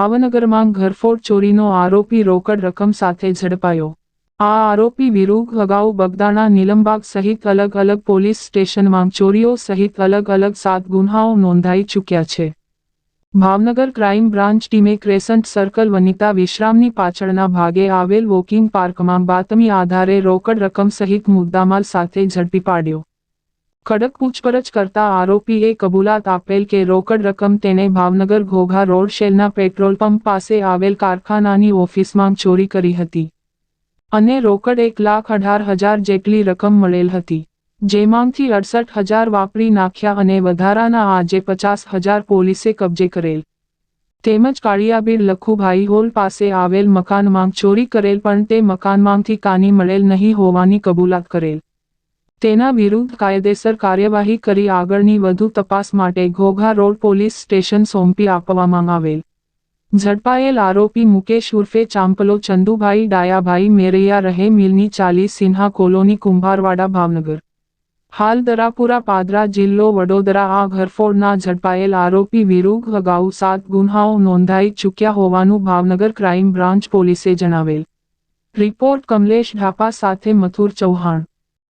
ભાવનગરમાં ઘરફોડ ચોરીનો આરોપી રોકડ રકમ સાથે ઝડપાયો. આ આરોપી વિરુદ્ધ અગાઉ બગદાણા, નીલમબાગ સહિત અલગ અલગ પોલીસ સ્ટેશનમાં ચોરીઓ સહિત અલગ અલગ સાત ગુન્હાઓ નોંધાઈ ચૂક્યા છે. ભાવનગર ક્રાઇમ બ્રાન્ચ ટીમે ક્રેસન્ટ સર્કલ વનિતા વિશ્રામની પાછળના ભાગે આવેલ વોકિંગ પાર્કમાં બાતમી આધારે રોકડ રકમ સહિત મુદ્દામાલ સાથે ઝડપી પાડ્યો. કડક પૂછપરછ કરતા આરોપીએ કબૂલાત આપેલ કે રોકડ રકમ તેને ભાવનગર ઘોઘા રોડ શેલના પેટ્રોલ પંપ પાસે આવેલ કારખાનાની ઓફિસમાં ચોરી કરી હતી. અને રોકડ એક લાખ અઢાર હજાર જેટલી રકમ મળેલ હતી, જેમાંથી અડસઠ હજાર વાપરી નાખ્યા અને વધારાના આજે પચાસ હજાર પોલીસે કબજે કરેલ. તેમજ કાળિયાબીર લખુભાઈ હોલ પાસે આવેલ મકાનમાં ચોરી કરેલ પણ તે મકાનમાંથી કાની મળેલ નહીં હોવાની કબૂલાત કરેલ. તેના વિરુદ્ધ કાયદેસર કાર્યવાહી કરી આગળની વધુ તપાસ માટે ઘોઘા રોડ પોલીસ સ્ટેશન સોંપી આપવામાં આવેલ. ઝડપાયેલ આરોપી મુકેશ ઉર્ફે ચાંપલો, ચંદુભાઈ ડાયાભાઈ મેરૈયા રહે મિલની ચાલી સિન્હા કોલોની, કુંભારવાડા, ભાવનગર. હાલ દરાપુરા પાદરા જિલ્લો વડોદરા આ ઘરફોડના ઝડપાયેલ આરોપી વિરુદ્ધ અગાઉ સાત ગુન્હાઓ નોંધાઈ ચૂક્યા હોવાનું ભાવનગર ક્રાઇમ બ્રાન્ચ પોલીસે જણાવેલ. રિપોર્ટ કમલેશ ઢાપા સાથે મથુર ચૌહાણ.